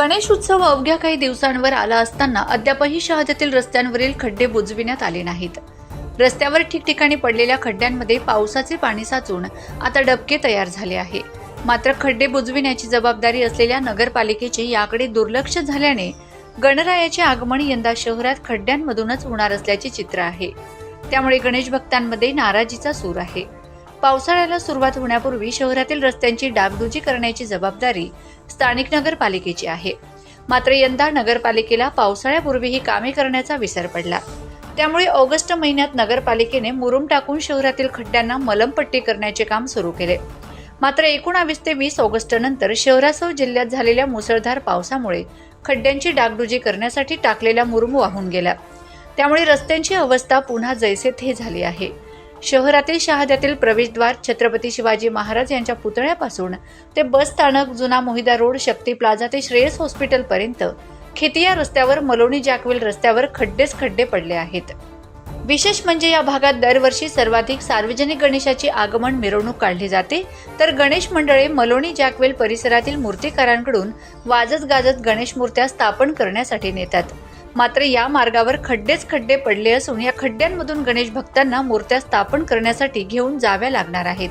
गणेश उत्सव अवघ्या काही दिवसांवर आला असताना अद्यापही शहरातील रस्त्यांवरील खड्डे बुजविण्यात आले नाहीत. रस्त्यावर ठिकठिकाणी पडलेल्या खड्ड्यांमध्ये पावसाचे पाणी साचून आता डबके तयार झाले आहे. मात्र खड्डे बुजविण्याची जबाबदारी असलेल्या नगरपालिकेचे याकडे दुर्लक्ष झाल्याने गणरायाचे आगमन यंदा शहरात खड्ड्यांमधूनच होणार असल्याचे चित्र आहे. त्यामुळे गणेश भक्तांमध्ये नाराजीचा सूर आहे. पावसाळ्याला सुरुवात होण्यापूर्वी शहरातील रस्त्यांची डागडुजी करण्याची जबाबदारी स्थानिक नगरपालिकेची आहे. मात्र यंदा नगरपालिकेला पावसाळ्यापूर्वी ही कामे करण्याचा विसर पडला. त्यामुळे ऑगस्ट महिन्यात नगरपालिकेने मुरुम टाकून शहरातील खड्ड्यांना मलमपट्टी करण्याचे काम सुरू केले. मात्र एकोणावीस ते वीस ऑगस्ट नंतर शहरासह जिल्ह्यात झालेल्या मुसळधार पावसामुळे खड्ड्यांची डागडुजी करण्यासाठी टाकलेला मुरुम वाहून गेला. त्यामुळे रस्त्यांची अवस्था पुन्हा जैसे थे झाली आहे. शहरातील शहाद्यातील प्रवेशद्वार छत्रपती शिवाजी महाराज यांच्या पुतळ्यापासून ते बस स्थानक जुना मोहिदा रोड शक्ती प्लाझा ते श्रेयस हॉस्पिटलपर्यंत खेतिया रस्त्यावर मलोनी जॅकवेल रस्त्यावर खड्डेच खड्डे पडले आहेत. विशेष म्हणजे या भागात दरवर्षी सर्वाधिक सार्वजनिक गणेशाची आगमन मिरवणूक काढली जाते. तर गणेश मंडळे मलोनी जॅकवेल परिसरातील मूर्तिकारांकडून वाजत गाजत गणेश मूर्त्या स्थापन करण्यासाठी नेतात. मात्र या मार्गावर खड्डेच खड्डे पडले असून या खड्ड्यांमधून गणेश भक्तांना मूर्त्या स्थापन करण्यासाठी घेऊन जाव्या लागणार आहेत.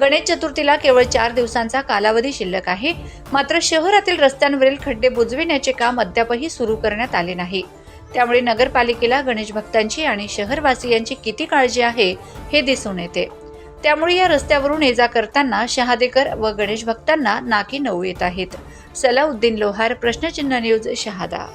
गणेश चतुर्थीला केवळ चार दिवसांचा कालावधी शिल्लक आहे मात्र शहरातील रस्त्यांवरील खड्डे बुजविण्याचे काम अद्यापही सुरू करण्यात आले नाही. त्यामुळे नगरपालिकेला गणेश भक्तांची आणि शहरवासियांची किती काळजी आहे हे दिसून येते. त्यामुळे या रस्त्यावरून ये जा करताना शहादेकर व गणेश भक्तांना नाकी नऊ येत आहेत. सलाउद्दीन लोहार प्रश्नचिन्ह न्यूज शहादा.